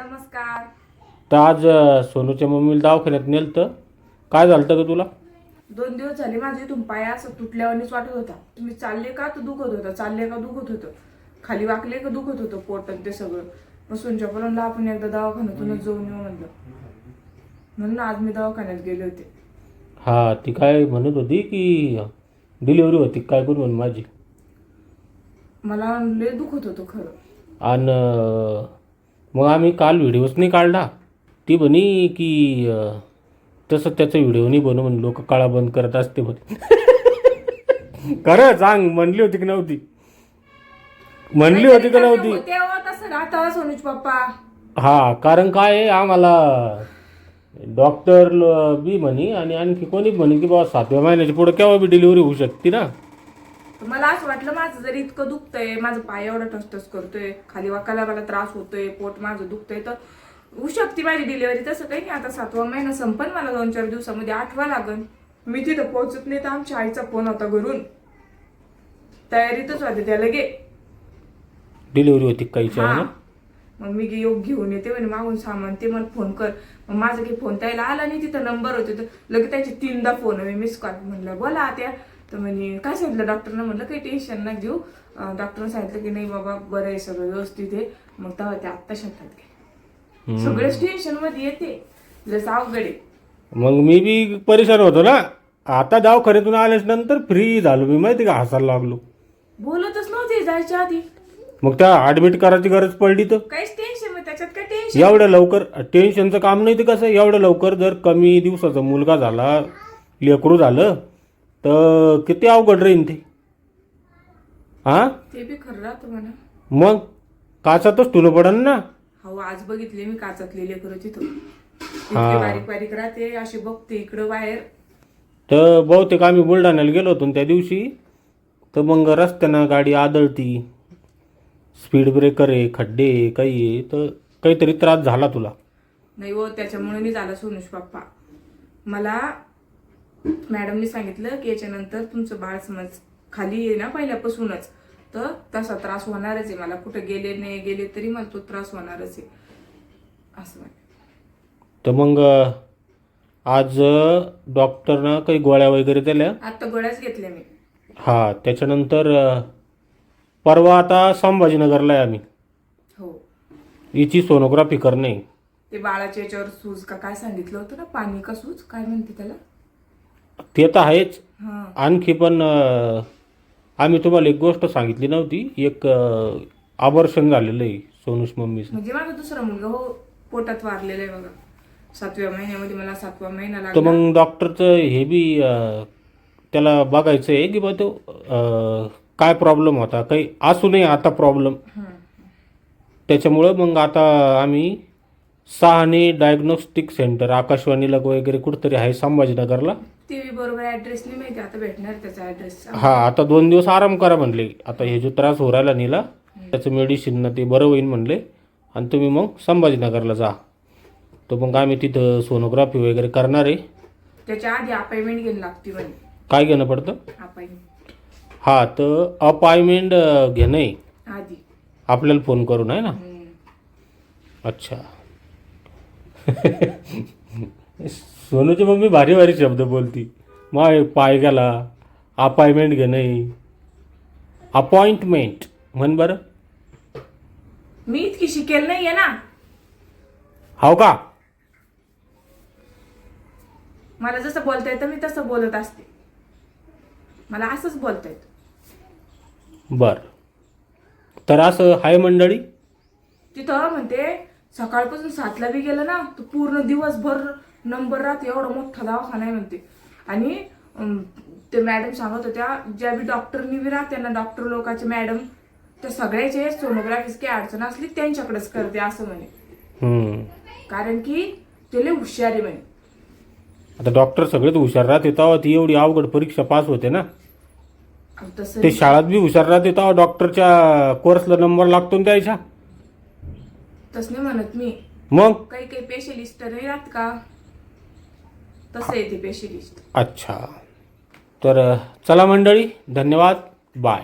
नमस्कार. तर आज अ, सोनूच्या मम्मीला दवाखान्यात नेलं तर काय झालं होतं तुला? दोन दिवस झाले माझे इथून पाय असं तुटल्यावानीच वाटत होता. तुम्ही चालले का? तर दुखत होतं. चालले का? दुखत होतं. खाली वाकले का? दुखत होतं पोट आणि ते सगळं. मग सोनच्या पर्यंत आपण एकदा दवाखान्यातूनच जाऊन येऊ म्हणलं. म्हणून आज मी दवाखान्यात गेले होते. हा ती काय म्हणत होती की डिलिव्हरी होती काय करू म्हणून माझी? मला लय दुखत होतं खरं. आणि अ, मग आम्ही काल व्हिडिओच नाही काढला. ती म्हणी की तसं त्याचा व्हिडिओ नाही बनव म्हणून लोक काळा बंद करत असते म्हणे. खरं सांग म्हणली होती की नव्हती? म्हणली होती का नव्हती? तेव्हा तसं राहता सोनूच पप्पा. हा कारण काय आहे आम्हाला डॉक्टर बी म्हणे आणि आणखी कोणी म्हणे की बाबा सातव्या महिन्याच्या पुढे केव्हा बी डिलिव्हरी होऊ शकते ना? तर मला असं वाटलं माझं जर इतकं दुखतंय माझं पाय एवढा टसटस करतोय खाली वाकायला मला त्रास होतोय पोट माझं दुखतंय तर होऊ शकते माझी डिलिव्हरी तसं काही नाही. आता सातवा महिना संपन मला दोन चार दिवसामध्ये आठवा लागन. मी तिथं पोहोचत नाही तर आमच्या आईचा फोन होता घरून. तयारीतच होते त्या लगे. डिलिव्हरी होती हा. ना मग मी योग घेऊन येते म्हणे मागून सामान ते मला फोन कर. मग माझा काही फोन त्याला आला नाही तिथं नंबर होते. तर लगेच त्याचे तीनदा फोन मी मिस कॉल म्हणलं बोला त्या तर म्हणे काय सांगितलं डॉक्टरनं म्हणलं काही टेन्शन ना घेऊ डॉक्टरनं सांगितलं की नाही बाबा बरं आहे सगळं व्यवस्थित आहे. मग तेव्हा ते आत्ता शेतात गेले. सगळेच टेन्शनमध्ये येते. जसं अवघड आहे. मग मी बी परेशान होतो ना. आता दवाखान्यातून आल्याच नंतर फ्री झालो मी माहिती का? हसायला लागलो. बोलतच नव्हते जायच्या आधी. मग त्या ऍडमिट करायची गरज पडली तर? काहीच टेन्शन मग त्याच्यात काय टेन्शन एवढ्या लवकर टेन्शनचं काम नाही ते कसं? एवढ्या लवकर जर कमी दिवसाचा मुलगा झाला लेकरू झालं तर किती अवघड राहीन ते? हा ते बी खरं राहतं म्हणा. मग? काचातच तुला पडन ना? हो आज बघितले मी काचातले लेकरं तिथं. इतके बारीक बारीक राहते अशी बघते इकडं बाहेर. तर बहुतेक आम्ही बुलढाण्याला गेलो होतो ना त्या दिवशी. तर मग रस्त्यानं गाडी आदळती. स्पीड ब्रेकर आहे खड्डे आहे, काही आहे. तर काहीतरी त्रास झाला तुला? नाही हो त्याच्यामुळे नाही झाला सोनुष पप्पा. मला मॅडमनी सांगितलं की याच्यानंतर तुमचं बाळ समज खाली आहे ना पहिल्यापासूनच तर तसा त्रास होणारच आहे. मला कुठं गेले नाही गेले तरी मला तो त्रास होणारच आहे. असं म्हणे. तर मग अं, आज डॉक्टरनं काही गोळ्या वगैरे दिल्या? आत्ता गोळ्याच घेतल्या मी. हा त्याच्यानंतर अं, परवा आता संभाजीनगरला आहे आम्ही. हो. हिची सोनोग्राफी करणे. ते बाळाच्या याच्यावर सूज का काय सांगितलं होतं ना? पाणी का सूज? काय म्हणते त्याला? ते तर आहेच. हा. आणखी पण अं, आम्ही तुम्हाला एक गोष्ट सांगितली नव्हती. एक आवर्षण झालेलं आहे सोनूश मम्मीचं. म्हणजे माझा दुसरा मुलगा हो पोटात वारलेला आहे बघा. सातव्या महिन्यामध्ये मला सातवा महिना तर लागला मग डॉक्टरचं हे बी अं, त्याला बघायचं आहे की बा तो अं, काय प्रॉब्लेम होता. काही असू नये आता प्रॉब्लेम. हं. त्याच्यामुळं मग आता आम्ही सहाने डायग्नोस्टिक सेंटर आकाशवाणीला वगैरे कुठंतरी आहे संभाजीनगरला. बरोबर ऍड्रेस नाही माहिती. आता भेटणार त्याचा ऍड्रेस हा आता दोन दिवस आराम करा म्हणले. आता हे जो त्रास हो राहिला नीला त्याचं मेडिसिन ना ते बरं होईल म्हणले. आणि तुम्ही मग संभाजीनगरला जा. तर मग आम्ही तिथं सोनोग्राफी वगैरे करणार आहे. त्याच्या आधी अपॉइंटमेंट घ्यायला लागते म्हणे. काय घेणं पडतं? अपॉइंटमेंट हा तर अपॉइंटमेंट घेणं आहे. आधी. आपल्याला फोन करून आहे ना. अच्छा. सोनूची मम्मी भारी भारी शब्द बोलती. माय पाय गेला अपॉइंटमेंट घेणं अपॉइंटमेंट म्हण बरं. मी इतकी शिकेल नाहीये ना. हाव का? मला जसं बोलता येतं मी तसं बोलत असते. मला असंच बोलता येतं. बर. तर असं हाय मंडळी? तिथं म्हणते सकाळपासून सातला बी गेलं ना तर पूर्ण दिवसभर नंबर राहते एवढा मोठा दवाखाना आहे म्हणते. आणि ते मॅडम सांगत होत्या ज्या बी डॉक्टरनी बी राहते ना डॉक्टर लोकांचे मॅडम त्या सगळ्याचे सोनोग्राफीच काही अडचण असली त्यांच्याकडेच करते असं म्हणे. कारण की ते लय हुशार आहे म्हणे. आता डॉक्टर सगळेच हुशार राहते तेव्हा ती एवढी अवघड परीक्षा पास होते ना. ते शाळेत बी हुशार राहते तेव्हा डॉक्टरच्या कोर्सला नंबर लागतो ना द्यायचा तसं नाही म्हणत मी. मग? काही काही पेशलिस्ट नाही राहत का? तसं आहे ते पेशलिस्ट अच्छा. तर चला मंडळी धन्यवाद. बाय